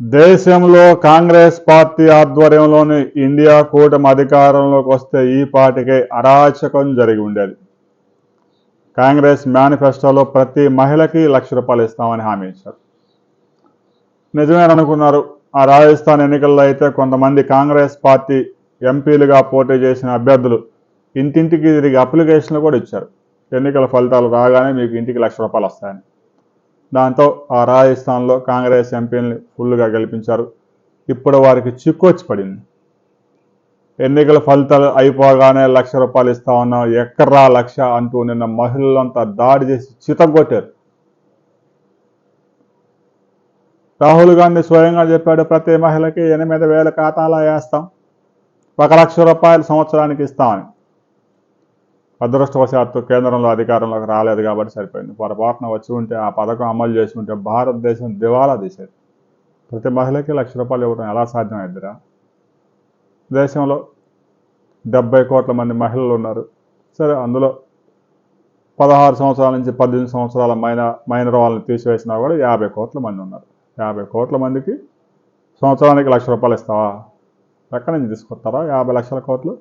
దేశంలో కాంగ్రెస్ పార్టీ ఆధ్వర్యంలోని ఇండియా కూటమి అధికారంలోకి వస్తే ఈ పార్టీకే అరాచకం జరిగి ఉండేది. కాంగ్రెస్ మేనిఫెస్టోలో ప్రతి మహిళకి లక్ష రూపాయలు ఇస్తామని హామీ ఇచ్చారు. నిజమేననుకున్నారు ఆ రాజస్థాన్ ఎన్నికల్లో అయితే కొంతమంది కాంగ్రెస్ పార్టీ ఎంపీలుగా పోటీ చేసిన అభ్యర్థులు ఇంటింటికి తిరిగి అప్లికేషన్లు కూడా ఇచ్చారు. ఎన్నికల ఫలితాలు రాగానే మీకు ఇంటికి లక్ష రూపాయలు వస్తాయని. దాంతో ఆ రాజస్థాన్లో కాంగ్రెస్ ఎంపీలని ఫుల్గా గెలిపించారు. ఇప్పుడు వారికి చిక్కొచ్చి పడింది ఎన్నికల ఫలితాలు అయిపోగానే లక్ష రూపాయలు ఇస్తా ఉన్నాం ఎక్కడ్రా లక్ష అంటూ నిన్న మహిళలంతా దాడి చేసి చితగొట్టారు రాహుల్ గాంధీ స్వయంగా చెప్పాడు ప్రతి మహిళకి ఎనిమిది వేల ఖాతాలో వేస్తాం. ఒక లక్ష రూపాయలు సంవత్సరానికి ఇస్తామని అదృష్టవశాత్తు కేంద్రంలో అధికారంలోకి రాలేదు కాబట్టి సరిపోయింది. పొరపాటున వచ్చి ఉంటే ఆ పథకం అమలు చేసి ఉంటే భారతదేశం దివాలా తీసేది. ప్రతి మహిళకి లక్ష రూపాయలు ఇవ్వడం ఎలా సాధ్యమైద్దిరా దేశంలో డెబ్బై కోట్ల మంది మహిళలు ఉన్నారు. సరే అందులో పదహారు సంవత్సరాల నుంచి పద్దెనిమిది సంవత్సరాల మైన మైనర్ వాళ్ళని తీసివేసినా కూడా యాభై కోట్ల మంది ఉన్నారు. యాభై కోట్ల మందికి సంవత్సరానికి లక్ష రూపాయలు ఇస్తావా? ఎక్కడి నుంచి తీసుకొస్తారా? యాభై లక్షల కోట్లు?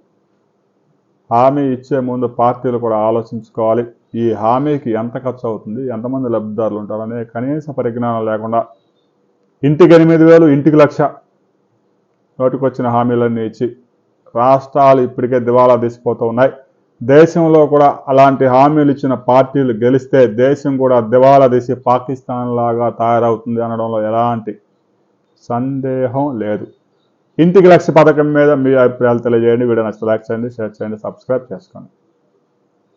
హామీ ఇచ్చే ముందు పార్టీలు కూడా ఆలోచించుకోవాలి. ఈ హామీకి ఎంత ఖర్చు అవుతుంది? ఎంతమంది లబ్ధిదారులు ఉంటారనే కనీస పరిజ్ఞానం లేకుండా ఇంటికి ఎనిమిది వేలు ఇంటికి లక్ష నోటికొచ్చిన హామీలన్నీ ఇచ్చి రాష్ట్రాలు ఇప్పటికే దివాలా తీసిపోతూ ఉన్నాయి. దేశంలో కూడా అలాంటి హామీలు ఇచ్చిన పార్టీలు గెలిస్తే దేశం కూడా దివాలా తీసి పాకిస్తాన్ లాగా తయారవుతుంది అనడంలో ఎలాంటి సందేహం లేదు. ఇంటికి లక్ష పథకం మీద మీ అభిప్రాయాలు తెలియజేయండి. వీడియో నచ్చితే లైక్ చేయండి షేర్ చేయండి సబ్స్క్రైబ్ చేసుకోండి.